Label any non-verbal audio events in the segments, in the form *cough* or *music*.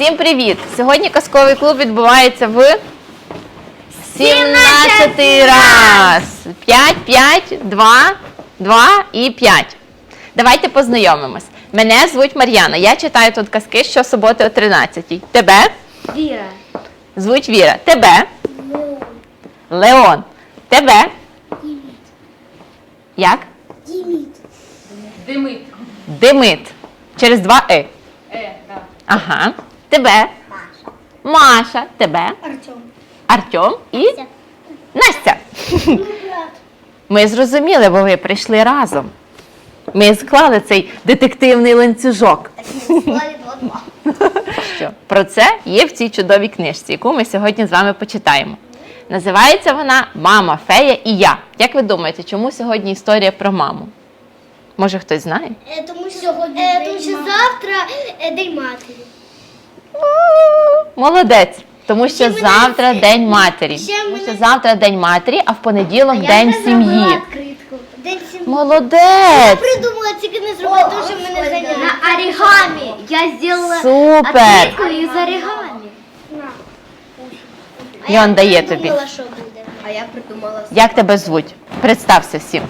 Всім привіт! Сьогодні казковий клуб відбувається в 17 раз. 5, 5, 2, 2 і 5. Давайте познайомимось. Мене звуть Мар'яна. Я читаю тут казки щосуботи о 13. Тебе Віра. звуть Віра. Тебе Леон. Тебе як? Димит. Демит. Через два е. Е, да. Ага. Тебе. Маша. Тебе. Артем. Артем і Настя. Ми зрозуміли, бо ви прийшли разом. Ми склали цей детективний ланцюжок. Що про це є в цій чудовій книжці, яку ми сьогодні з вами почитаємо. Називається вона Мама, фея і я. Як ви думаєте, чому сьогодні історія про маму? Може хтось знає? Е, Тому що, е, тому що завтра е, День матері. Молодець. Тому що Ще мене- завтра День матері. ще Тому мене- що завтра День матері, а в понеділок День сім'ї. День сім'ї. Я Молодець! придумала, тільки не зробила, тому що мене зайняли. На оригами. Я сделала Супер! открытку из оригами. Я дає тобі. А я придумала. Як тебе звуть? Представся всім.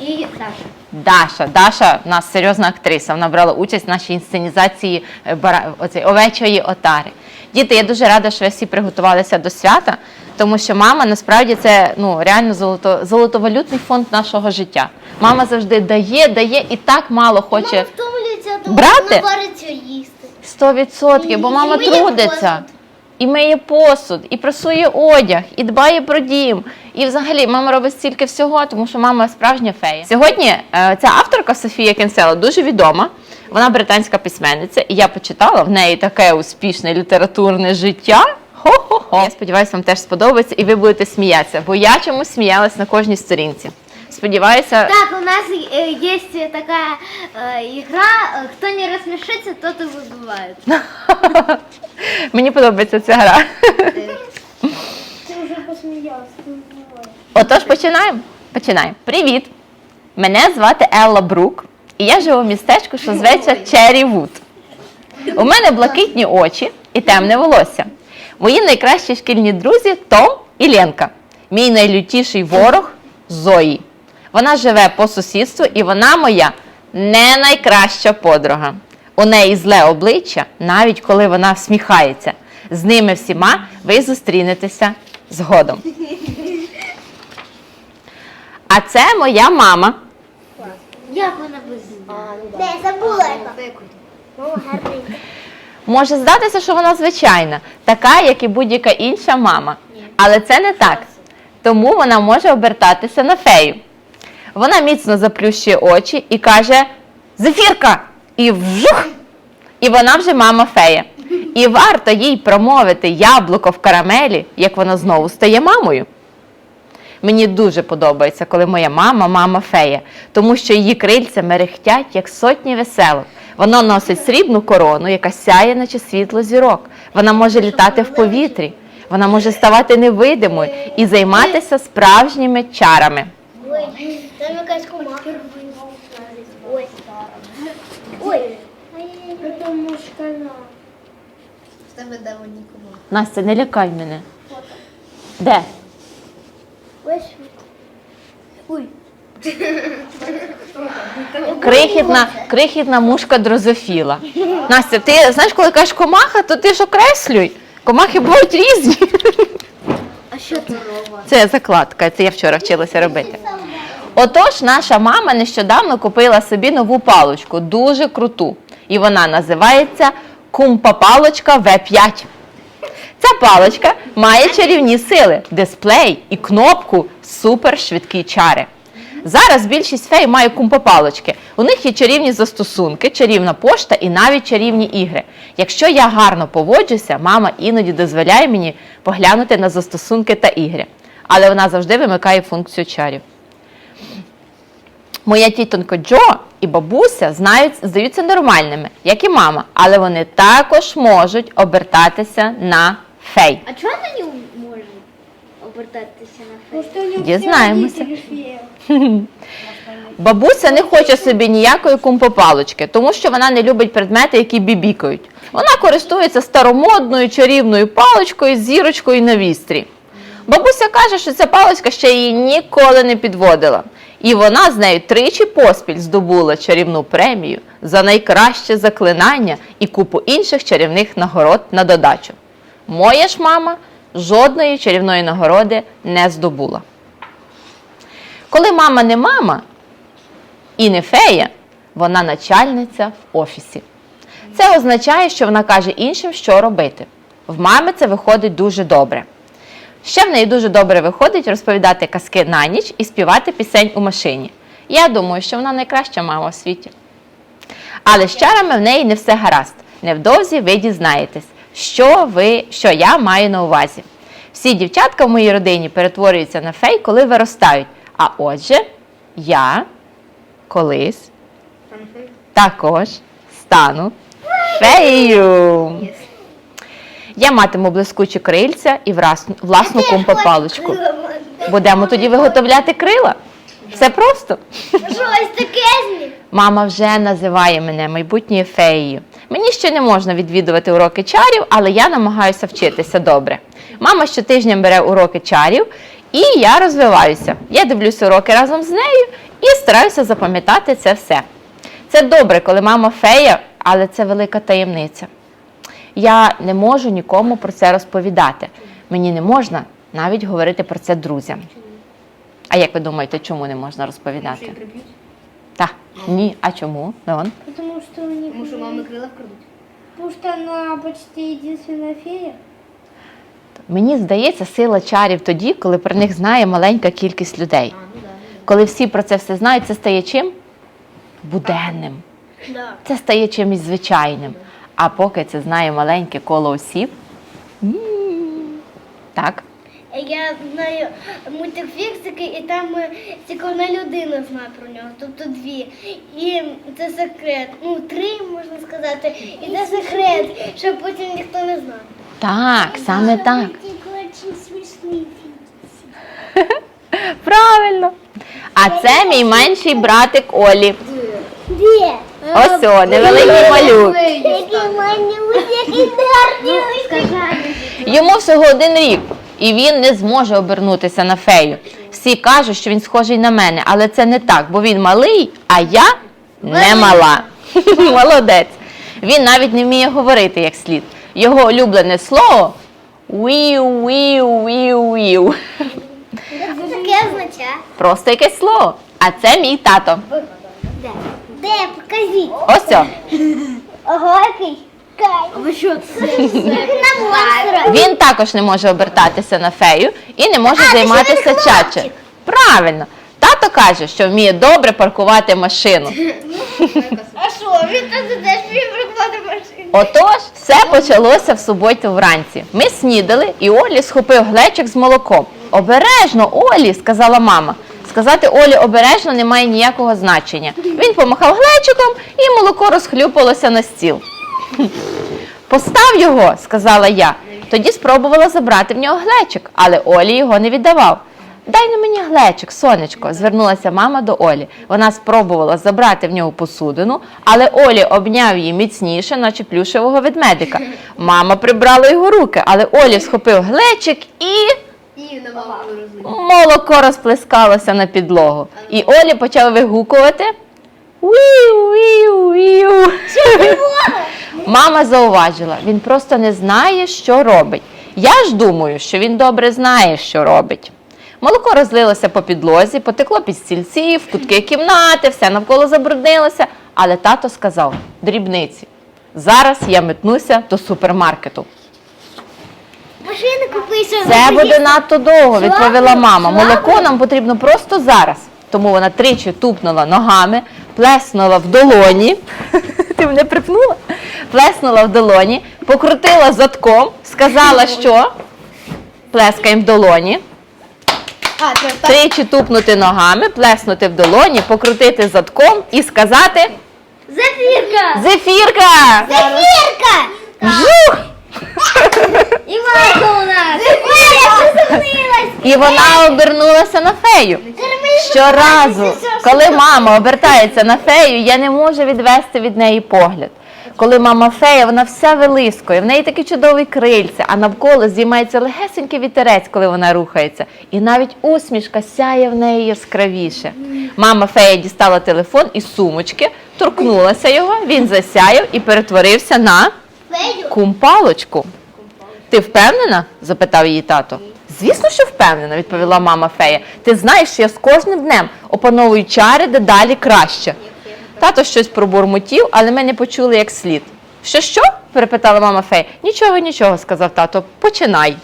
И Даша. Даша. Даша у нас серйозна актриса. Вона брала участь в нашій інсценізації е, овечої отари. Діти, я дуже рада, що ви всі приготувалися до свята, тому що мама насправді це ну реально золото, золотовалютний фонд нашого життя. Мама завжди дає, дає і так мало хоче. Мама втомлюється, тому Брати? вариться їсти. Сто відсотків, бо мама трудиться. І миє посуд, і прасує одяг, і дбає про дім. І взагалі мама робить стільки всього, тому що мама справжня фея. Сьогодні е, ця авторка Софія Кенсела дуже відома. Вона британська письменниця, і я почитала в неї таке успішне літературне життя. Хо-хо-хо. Я сподіваюся, вам теж сподобається, і ви будете сміятися, бо я чомусь сміялась на кожній сторінці. Сподіваюся, Так, у нас э, есть э, такая э, игра. э, Кто не рассмешится, тот и выбывает. *laughs* мені подобається ця гра. Ти вже посміялася. Отож, починаємо. Починаємо. Привіт! Мене звати Елла Брук, і я живу в містечку, що зветься Черрі Вуд. У мене блакитні очі і темне волосся. Мої найкращі шкільні друзі Том і Ленка. Мій найлютіший ворог Зої. Вона живе по сусідству, і вона моя не найкраща подруга. У неї зле обличчя, навіть коли вона всміхається. З ними всіма ви зустрінетеся згодом. А це моя мама. Як вона без Де, забула яка. Мама гарненька. Може здатися, що вона звичайна, така, як і будь-яка інша мама. Але це не так. Тому вона може обертатися на фею. Вона міцно заплющує очі і каже: Зефірка! І вжух! І вона вже мама фея. І варто їй промовити яблуко в карамелі, як вона знову стає мамою. Мені дуже подобається, коли моя мама мама фея, тому що її крильця мерехтять, як сотні веселок. Вона носить срібну корону, яка сяє, наче світло зірок. Вона може літати в повітрі, вона може ставати невидимою і займатися справжніми чарами. Там якась комаха. Ой. Ой. Это мушкана. В тебе давно нікому. Настя, не лякай мене. Де? Ось. Ой. Крихітна, крихітна мушка дрозофіла. Настя, ти знаєш, коли кажеш комаха, то ти ж окреслюй. Комахи бувають різні. А що це? Це закладка, це я вчора вчилася робити. Отож, наша мама нещодавно купила собі нову паличку, дуже круту. І вона називається Кумпа-паличка В5. Ця паличка має чарівні сили, дисплей і кнопку супершвидкі чари. Зараз більшість фей має кумпа-палички. У них є чарівні застосунки, чарівна пошта і навіть чарівні ігри. Якщо я гарно поводжуся, мама іноді дозволяє мені поглянути на застосунки та ігри. Але вона завжди вимикає функцію чарів. Моя тітонька Джо і бабуся знають, здаються нормальними, як і мама, але вони також можуть обертатися на фей. А чого не може обертатися на него Дізнаємося. *laughs* Бабуся не хоче собі ніякої кумпопалочки, тому що вона не любить предмети, які бібікають. Вона користується старомодною чарівною паличкою з зірочкою на вістрі. Бабуся каже, що ця паличка ще її ніколи не підводила. І вона з нею тричі поспіль здобула чарівну премію за найкраще заклинання і купу інших чарівних нагород на додачу. Моя ж мама жодної чарівної нагороди не здобула. Коли мама не мама, і не фея, вона начальниця в офісі. Це означає, що вона каже іншим, що робити. В мами це виходить дуже добре. Ще в неї дуже добре виходить розповідати казки на ніч і співати пісень у машині. Я думаю, що вона найкраща мама в світі. Але з чарами в неї не все гаразд. Невдовзі ви дізнаєтесь, що, ви, що я маю на увазі. Всі дівчатка в моїй родині перетворюються на фей, коли виростають. А отже, я колись також стану феєю. Я матиму блискучі крильця і власну, власну. Будемо тоді виготовляти крила. Все просто. Щось таке. Мама вже називає мене майбутньою феєю. Мені ще не можна відвідувати уроки чарів, але я намагаюся вчитися добре. Мама щотижня бере уроки чарів, і я розвиваюся. Я дивлюся уроки разом з нею і стараюся запам'ятати це все. Це добре, коли мама фея, але це велика таємниця. Я не можу нікому про це розповідати. Мені не можна навіть говорити про це друзям. А як ви думаєте, чому не можна розповідати? Так, ні. А чому? Леон? Потому что у. Тому що мами крила вкрадуть. Потому что она почти единственная фея. Мені здається, сила чарів тоді, коли про них знає маленька кількість людей. А, ну да. Коли всі про це все знають, це стає чим? Буденним. Да. Це стає чимось звичайним. А поки це знає маленьке коло осіб. м, Так. Я знаю мультик фіксики, і там е, тільки одна людина знає про нього, тобто дві. І це секрет. Ну, три можна сказати. І це секрет, щоб потім ніхто не знав. Так, саме так. *laughs* Правильно. А це мій менший братик Олі. Де? Ось о, невеликий малюк. Йому всього один рік, і він не зможе обернутися на фею. Всі кажуть, що він схожий на мене, але це не так, бо він малий, а я не мала. Молодець. Він навіть не вміє говорити як слід. Його улюблене слово віу, віу, віу, віу. Просто якесь слово. А це мій тато. Де? Покажіть. Ось о. Ого, який. Кайф. Ви що це? На монстра. Він також не може обертатися на фею і не може А, ти займатися ще він чачем. хлопчик. Правильно. Тато каже, що вміє добре паркувати машину. *laughs* А що? Він тут теж вміє прикладати машину. Отож, все почалося в суботу вранці. Ми снідали, і Олі схопив глечик з молоком. Обережно, Олі, сказала мама. Сказати Олі обережно не має ніякого значення. Він помахав глечиком, і молоко розхлюпалося на стіл. Постав його, сказала я. Тоді спробувала забрати в нього глечик, але Олі його не віддавав. Дай на мені глечик, сонечко, звернулася мама до Олі. Вона спробувала забрати в нього посудину, але Олі обняв її міцніше, наче плюшевого ведмедика. Мама прибрала його руки, але Олі схопив глечик і І на маму розумію. молоко розплескалося на підлогу. І Олі почав вигукувати. Віу, віу, віу. Мама зауважила, він просто не знає, що робить. Я ж думаю, що він добре знає, що робить. Молоко розлилося по підлозі, потекло під стільці, в кутки кімнати, все навколо забруднилося. Але тато сказав: дрібниці. Зараз я метнуся до супермаркету. Це буде надто довго, відповіла мама. Молоко нам потрібно просто зараз. Тому вона тричі тупнула ногами, плеснула в долоні. *laughs* Ти мене припнула? Плеснула в долоні, покрутила задком, сказала, що плескаємо в долоні. Тричі тупнути ногами, плеснути в долоні, покрутити задком і сказати Зефірка! Зефірка! Зефірка! І вона обернулася на фею. Щоразу, коли мама обертається на фею, я не можу відвести від неї погляд. Коли мама фея, вона вся вилискує, в неї такі чудові крильця, а навколо здіймається легесенький вітерець, коли вона рухається. І навіть усмішка сяє в неї яскравіше. Мама фея дістала телефон із сумочки, торкнулася його, він засяяв і перетворився на кумпалочку. Ти впевнена? запитав її тато. Звісно, що впевнена, відповіла мама фея. Ти знаєш, що я з кожним днем опановую чари дедалі краще. Тато щось пробурмотів, але ми не почули як слід. Що що? перепитала мама фея. Нічого, нічого, сказав тато. Починай.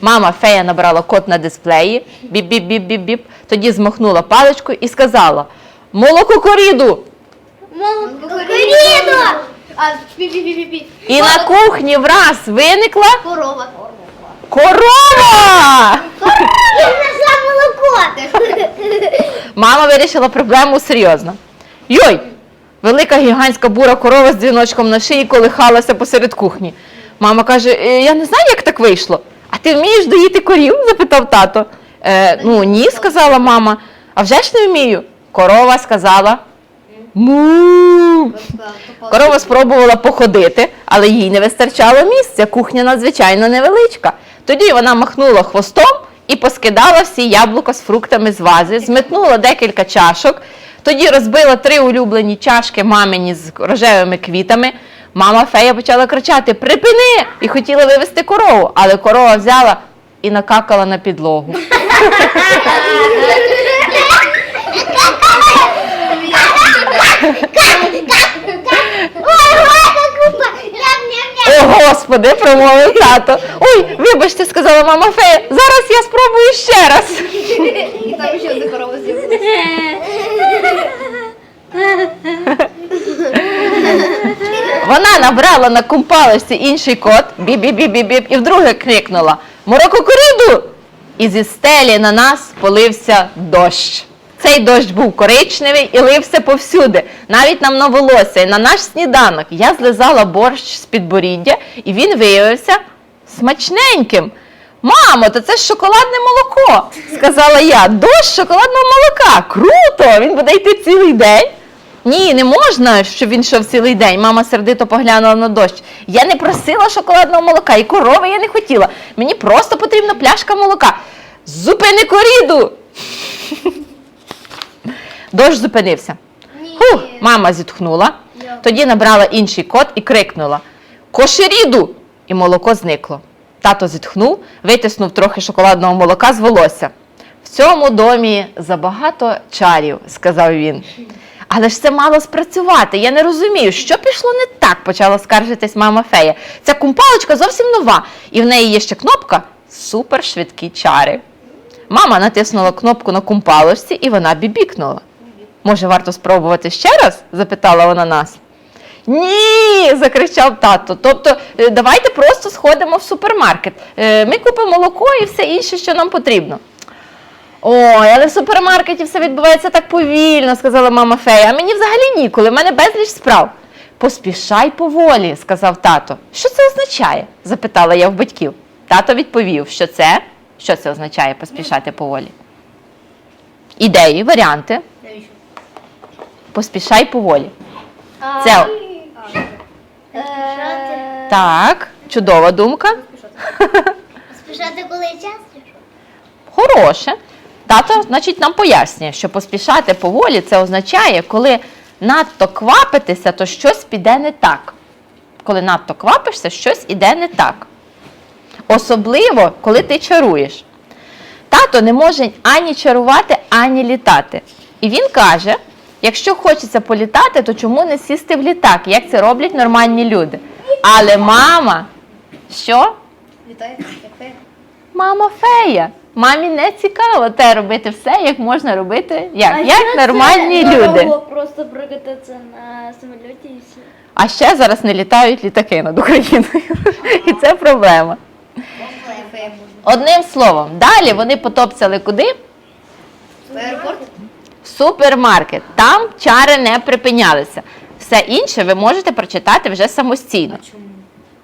Мама фея набрала код на дисплеї, біп-біп-біп-біп-біп, тоді змахнула паличкою і сказала: Молококоріду! Кукуріду! А, пі-пі-пі-пі-пі. І на кухні враз виникла Корова. Корова! Я знайшла молоко! Мама вирішила проблему серйозно. Йой! Велика гігантська бура корова з дзвіночком на шиї колихалася посеред кухні. Мама каже: «Е, Я не знаю, як так вийшло. А ти вмієш доїти корів? запитав тато. Е, ну ні, сказала мама. А вже ж не вмію. Корова сказала. Му. Корова спробувала походити, але їй не вистачало місця. Кухня надзвичайно невеличка. Тоді вона махнула хвостом і поскидала всі яблука з фруктами з вази, зметнула декілька чашок, тоді розбила три улюблені чашки мамині з рожевими квітами. Мама фея почала кричати Припини! і хотіла вивести корову, але корова взяла і накакала на підлогу. Ой, ой, купа! Ням-ням-ням! О, господи, промовив тато. Ой, вибачте, сказала мама фея. Зараз я спробую ще раз. І там ще одна корова. Вона набрала на кумпалочці інший кот, біп-біп-біп-біп, і вдруге крикнула Морококоріду! І зі стелі на нас полився дощ. Цей дощ був коричневий і лився повсюди, навіть нам на волосся. І на наш сніданок я злизала борщ з підборіддя, і він виявився смачненьким. Мамо, то це ж шоколадне молоко, сказала я. Дощ шоколадного молока. Круто! Він буде йти цілий день. Ні, не можна, щоб він йшов цілий день. Мама сердито поглянула на дощ. Я не просила шоколадного молока, і корови я не хотіла. Мені просто потрібна пляшка молока. Зупини коріду! Дощ зупинився. Фух, мама зітхнула. Тоді набрала інший кот і крикнула: Кошеріду! І молоко зникло. Тато зітхнув, витиснув трохи шоколадного молока з волосся. В цьому домі забагато чарів, сказав він. Але ж це мало спрацювати. Я не розумію, що пішло не так, почала скаржитись мама фея. Ця кумпалочка зовсім нова, і в неї є ще кнопка супершвидкі чари. Мама натиснула кнопку на кумпалочці і вона бібікнула. Може, варто спробувати ще раз? запитала вона нас. Ні, закричав тато. Тобто, е, давайте просто сходимо в супермаркет. Е, Ми купимо молоко і все інше, що нам потрібно. Ой, але в супермаркеті все відбувається так повільно, сказала мама фея. А мені взагалі ніколи, в мене безліч справ. Поспішай поволі, сказав тато. Що це означає? запитала я в батьків. Тато відповів, що це, що це означає поспішати поволі. Ідеї, варіанти. Поспішай поволі. Це е, так, чудова думка. Спішати, коли час? пішов. Хороше. Тато, значить, нам пояснює, що поспішати поволі це означає, коли надто квапитися, то щось піде не так. Коли надто квапишся, щось іде не так. Особливо, коли ти чаруєш. Тато не може ані чарувати, ані літати. І він каже: якщо хочеться політати, то чому не сісти в літак, як це роблять нормальні люди? Але мама, що? Вітаю, фея. Мама фея. Мамі не цікаво те робити все, як можна робити, як, як нормальні люди. Просто прокататися на самоліті і все. А ще зараз не літають літаки над Україною. І це проблема. Одним словом, далі вони потопцяли куди? В аеропорт? Супермаркет. Там чари не припинялися. Все інше ви можете прочитати вже самостійно,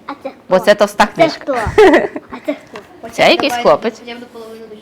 А це бо це товста Це книжка. хто? *laughs* А це хто? Це якийсь хлопець. Я буду половину половини